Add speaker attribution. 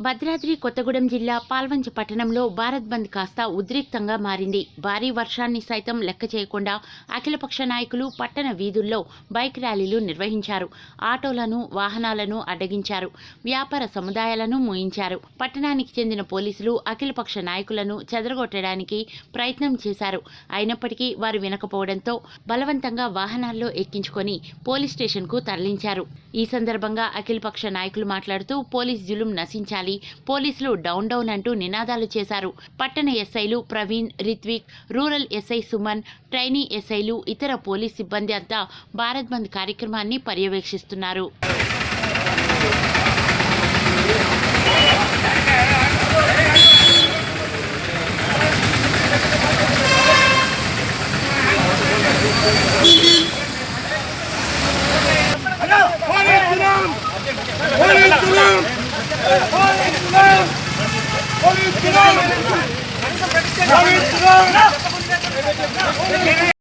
Speaker 1: భద్రాద్రి కొత్తగూడెం జిల్లా పాల్వంచ పట్టణంలో భారత్ బంద్ కాస్త ఉద్రిక్తంగా మారింది. భారీ వర్షాన్ని సైతం లెక్క చేయకుండా అఖిలపక్ష నాయకులు పట్టణ వీధుల్లో బైక్ ర్యాలీలు నిర్వహించారు. ఆటోలను వాహనాలను అడ్డగించారు. వ్యాపార సముదాయాలను మూయించారు. పట్టణానికి చెందిన పోలీసులు అఖిలపక్ష నాయకులను చెదరగొట్టడానికి ప్రయత్నం చేశారు. అయినప్పటికీ వారు వినకపోవడంతో బలవంతంగా వాహనాల్లో ఎక్కించుకొని పోలీస్ స్టేషన్కు తరలించారు. ఈ సందర్భంగా అఖిలపక్ష నాయకులు మాట్లాడుతూ పోలీస్ జులుం నశించాలి. పోలీసులు డౌన్ డౌన్ అంటూ నినాదాలు చేశారు. పట్టణ ఎస్ఐలు Praveen Ritvik rural SI Suman trainee ఎస్ఐలు ఇతర పోలీస్ సిబ్బంది అంతా భారత్ బంద్ కార్యక్రమాన్ని పర్యవేక్షిస్తున్నారు.
Speaker 2: Police, get out! Police, get out! Police, get out!